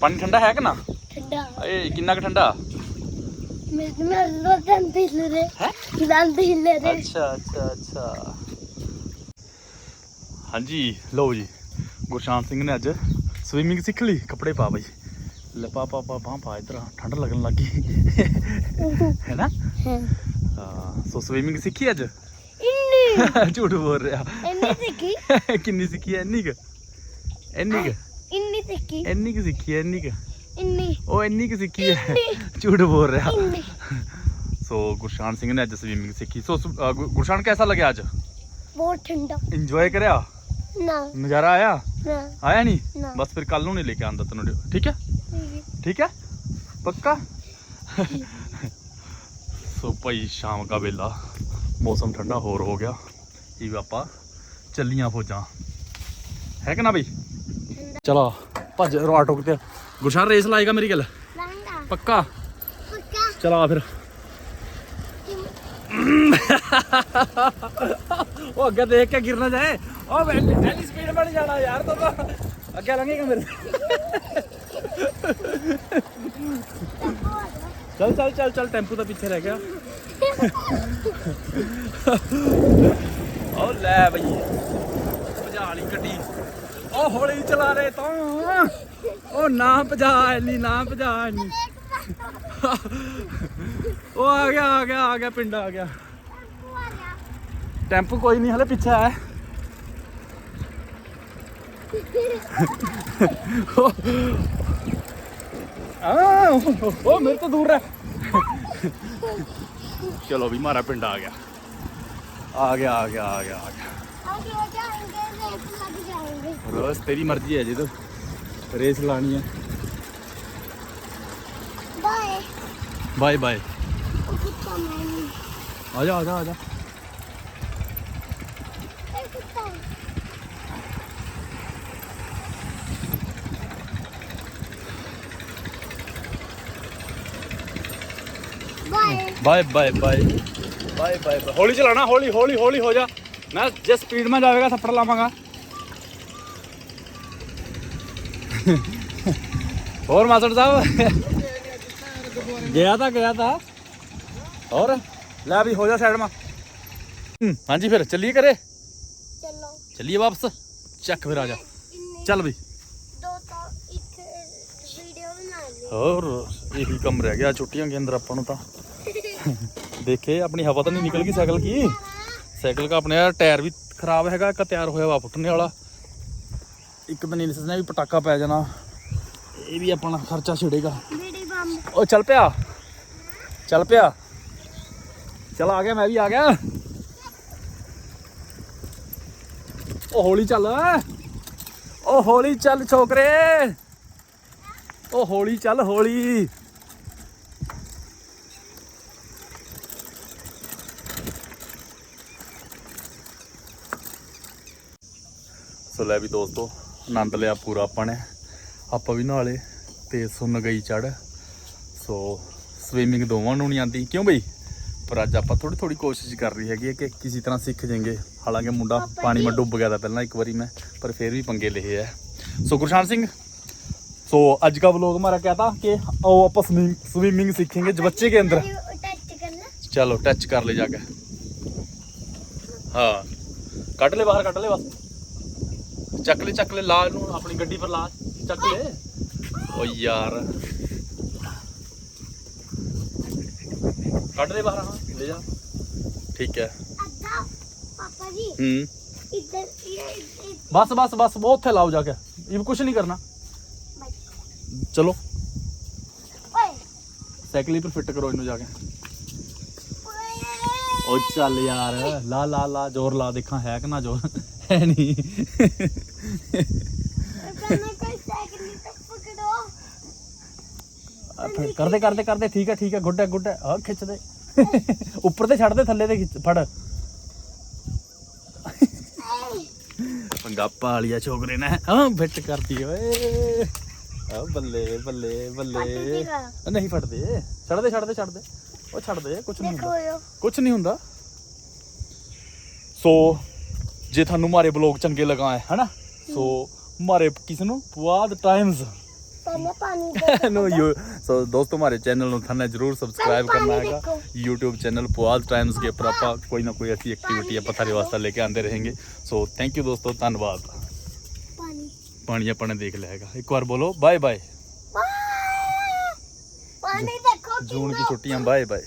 ਪਾਣੀ ਠੰਡਾ ਹੈ ਕਿ ਨਾ? ਠੰਡਾ। ਏ ਕਿੰਨਾ ਕੁ ਠੰਡਾ? ਮੈਂ ਮੈਂ ਦੰਦ ਹਿੱਲ ਰਹੇ ਹੈ? ਦੰਦ ਹਿੱਲ ਰਹੇ ਅੱਛਾ ਅੱਛਾ ਅੱਛਾ। ਹਾਂਜੀ ਲਓ ਜੀ। ਗੁਰਸ਼ਾਨ ਸਿੰਘ ਨੇ ਅੱਜ ਸਵੀਮਿੰਗ ਸਿੱਖ ਲਈ ਕੱਪੜੇ ਪਾ ਬਈ। ਲੈ ਪਾ ਪਾ ਪਾ ਪਾ ਇਧਰ ਠੰਡ ਲੱਗਣ ਲੱਗੀ ਹੈ ਨਾ? ਹਾਂ। ਸੋ ਸਵੀਮਿੰਗ ਸਿੱਖੀ ਅੱਜ? ਇੰਨੀ। <laughs> ਝੂਠ ਬੋਲ ਰਿਹਾ। ਇੰਨੀ ਸਿੱਖੀ? <laughs> ਕਿੰਨੀ ਸਿੱਖੀ ਐ ਇੰਨੀ ਕੁ? ਇੰਨੀ ਕੁ? ਇੰਨੀ ਸਿੱਖੀ। ਇੰਨੀ ਕੁ ਸਿੱਖੀ ਐ ਇੰਨੀ ਕੁ? ਇੰਨੀ। ਉਹ ਇੰਨੀ ਕੁ ਸਿੱਖੀ ਐ <laughs> ਝੂਠ ਬੋਲ ਰਿਹਾ। ਸੋ ਗੁਰਸ਼ਾਨ ਸਿੰਘ ਨੇ ਅੱਜ ਸਵੀਮਿੰਗ ਸਿੱਖੀ। ਸੋ ਗੁਰਸ਼ਾਨ ਕੈਸਾ ਲੱਗਿਆ ਅੱਜ? ਬਹੁਤ ਠੰਡਾ। ਇੰਜੋਏ ਕਰਿਆ? ਨਾ। ਨਜ਼ਾਰਾ ਆਇਆ? ਨਾ। ਆਇਆ ਨਹੀਂ। ਬਸ ਫਿਰ ਕੱਲ ਨੂੰ ਨਹੀਂ ਲੈ ਕੇ ਆਂਦਾ ਤੈਨੂੰ। ਠੀਕ ਹੈ? ठीक है पक्का ਸੋ ਭਾਈ ਸ਼ਾਮ ਦਾ ਵੇਲਾ ਮੌਸਮ ਠੰਡਾ ਹੋਰ ਹੋ ਗਿਆ ਇਹ ਵੀ ਆਪਾਂ ਚੱਲੀਆਂ ਫੌਜਾਂ ਹੈ ਕਿ ਨਾ ਬਈ ਚਲੋ ਭੱਜ ਆਟੋ ਕਿਤੇ ਗੁਰਸ਼ਾਨ ਰੇਸ ਲਾਏਗਾ ਮੇਰੀ ਗੱਲ ਲੰਗਾ ਪੱਕਾ ਪੱਕਾ ਚਲਾ ਫਿਰ ਉਹ ਅੱਗੇ ਦੇਖ ਕੇ ਗਿਰ ਨਾ ਜਾਏ ਉਹ ਐਨੀ ਸਪੀਡ ਬਣ ਜਾਣਾ ਯਾਰ ਤੂੰ ਤਾਂ ਅੱਗੇ ਲੰਘੇਗਾ ਮੇਰੇ ਚੱਲ ਚੱਲ ਚੱਲ ਚੱਲ ਟੈਂਪੂ ਤਾਂ ਪਿੱਛੇ ਰਹਿ ਗਿਆ ਉਹ ਲੈ ਬਈ ਭਜਾ ਲਈ ਗੱਡੀ ਉਹ ਹੌਲੀ ਚਲਾ ਰਹੇ ਤਾਂ ਉਹ ਨਾ ਭਜਾ ਐਨੀ ਨਾ ਭਜਾ ਐਨੀ ਉਹ ਆ ਗਿਆ ਆ ਗਿਆ ਆ ਗਿਆ ਪਿੰਡ ਆ ਗਿਆ ਟੈਂਪੂ ਕੋਈ ਨਹੀਂ ਹਲੇ ਪਿੱਛੇ ਹੈ <laughs> ओ मेरे तो दूर है चलो भी मारा पिंड आ गया। आ गया आ गया आ गया आ गया। बस तेरी मर्ज़ी है जी तो रेस लानी है। बाय। बाय आजा आजा आजा। Bye bye bye. Bye bye चलाना हो जा। मैं जिस स्पीड में जाएगा थप्पड़ <laughs> और मास्टर साहब? गया था गया था। और? ला भी हो जा साइड में। हम्म, हाँ जी फिर चलिए करे चलिए वापस। चक फिर आ जा। चल भाई और यही कम रह गया छुट्टियों के अंदर अपन तो। देखे, अपनी हवा तो नहीं निकल गई साइकिल की। साइकिल का अपने यार टायर भी खराब हैगा का तैयार होया हुआ फुटने वाला। एक दिन इसने भी पटाका पै जाना। ये भी अपना खर्चा छिड़ेगा। और चल पिया। चल पिया। चल, आ गया, मैं भी आ गया। ओ, होली चल ओ, होली चल, छोकरे। ओ, होली चल, होली। ਲੈ ਵੀ ਦੋਸਤੋ ਆਨੰਦ ਲਿਆ ਪੂਰਾ ਆਪਾਂ ਨੇ ਆਪਾਂ ਵੀ ਨਾਲੇ ਤੇ ਸੁਣ ਗਈ ਚੜ ਸੋ ਸਵੀਮਿੰਗ ਦੋਵਾਂ ਨੂੰ ਨਹੀਂ ਆਉਂਦੀ ਕਿਉਂ ਬਈ ਪਰ ਅੱਜ ਆਪਾਂ ਥੋੜੀ ਥੋੜੀ ਕੋਸ਼ਿਸ਼ ਕਰ ਰਹੀ ਹੈਗੀ ਹੈ ਕਿ ਕਿਸੇ ਤਰ੍ਹਾਂ ਸਿੱਖ ਜਾਵਾਂਗੇ ਹਾਲਾਂਕਿ ਮੁੰਡਾ ਪਾਪਾ ਪਾਣੀ ਜੀ। ਮੈਂ ਡੁੱਬ ਗਿਆ ਤਾਂ ਪਹਿਲਾਂ ਇੱਕ ਵਾਰੀ ਮੈਂ ਪਰ ਫਿਰ ਵੀ ਪੰਗੇ ਲਏ ਹੈ ਸੋ ਗੁਰਸ਼ਾਨ ਸਿੰਘ सो आज का व्लॉग हमारा क्या था कि आओ आप स्विमिंग सीखेंगे जो बच्चे के अंदर टच करना चलो टच कर ले जाके हाँ ਕੱਢ ਲੈ ਬਾਹਰ ਕੱਢ ਲੈ ਬਸ ਚੱਕ ਚੱਕਲੇ ਲਾ ਨੂੰ ਆਪਣੀ ਗੱਡੀ ਪਰ ਲਾ। ਚੱਕ ਓ ਯਾਰ। ਕੱਢ ਦੇ ਬਾਹਰ ਹਾਂ ਲੈ ਜਾ। ਠੀਕ ਹੈ। ਅੱਧਾ ਪਾਪਾ ਜੀ। ਹੂੰ। ਇੱਧਰ ਬਸ ਬਸ ਬਸ ਉਹ ਉੱਥੇ ਲਾਓ ਜਾ ਕੇ। ਇਹ ਕੁਝ ਨਹੀਂ ਕਰਨਾ। ਚਲੋ। ਓਏ। ਸਾਈਕਲ ਪਰ ਫਿੱਟ ਕਰੋ ਇਹਨੂੰ ਜਾ ਕੇ। ਓ ਚੱਲ ਯਾਰ। ਲਾ ਲਾ ਲਾ ਜ਼ੋਰ ਲਾ ਦੇਖਾਂ ਹੈ ਕਿ ਨਾ ਜ਼ੋਰ। ਹੈ ਨਹੀਂ ਆ ਫਿਰ ਕਰਦੇ ਕਰਦੇ ਕਰਦੇ ਠੀਕ ਹੈ ਠੀਕ ਹੈ ਗੁੱਡ ਹੈ ਗੁੱਡ ਹੈ ਆ ਖਿੱਚ ਦੇ। ਉੱਪਰ ਤੇ ਛੱਡ ਦੇ ਥੱਲੇ ਤੇ ਫੜ। ਪੰਗਾਪਾ ਵਾਲੀਆ ਛੋਕਰੇ ਨੇ। ਹਾਂ ਫਿੱਟ ਕਰਦੀ ਓਏ। ਆ ਬੱਲੇ ਬੱਲੇ ਬੱਲੇ। ਨਹੀਂ ਫੜਦੇ। ਛੱਡ ਦੇ ਛੱਡ ਦੇ ਛੱਡ ਦੇ। ਉਹ ਛੱਡ ਦੇ ਕੁਝ ਨਹੀਂ ਹੁੰਦਾ। ਕੁਝ ਨਹੀਂ ਹੁੰਦਾ। ਸੋ ਜੇ ਤੁਹਾਨੂੰ ਮਾਰੇ ਬਲੌਗ ਚੰਗੇ ਲਗਾ ਹੈ ਹਨਾ? ਸੋ ਮਾਰੇ ਕਿਸ ਨੂੰ ਪੁਆਦ ਟਾਈਮਸ ਯੂ ਸੋ ਦੋਸਤੋ ਮਾਰੇ ਚੈਨਲ ਨੂੰ ਥਾਨੇ ਜਰੂਰ ਸਬਸਕ੍ਰਾਈਬ ਕਰਨਾ ਹੈਗਾ। YouTube ਚੈਨਲ ਪੁਆਦ ਟਾਈਮਸ ਕੇ ਪਰ ਆਪਾਂ ਕੋਈ ਨਾ ਕੋਈ ਐਸੀ ਐਕਟੀਵਿਟੀ ਆਪਾਂ ਤੁਹਾਡੇ ਵਾਸਤੇ ਲੈ ਕੇ ਆਂਦੇ ਰਹੇਗੇ। ਸੋ ਥੈਂਕ ਯੂ ਦੋਸਤੋ ਧੰਨਵਾਦ। ਪਾਣੀ। ਪਾਣੀ ਆਪਾਂ ਨੇ ਦੇਖ ਲਿਆ ਹੈਗਾ। ਇੱਕ ਵਾਰ ਬੋਲੋ ਬਾਏ ਬਾਏ ਪਾਣੀ ਦੇਖੋ ਜੂਨ ਦੀ ਛੁੱਟੀਆਂ ਬਾਏ ਬਾਏ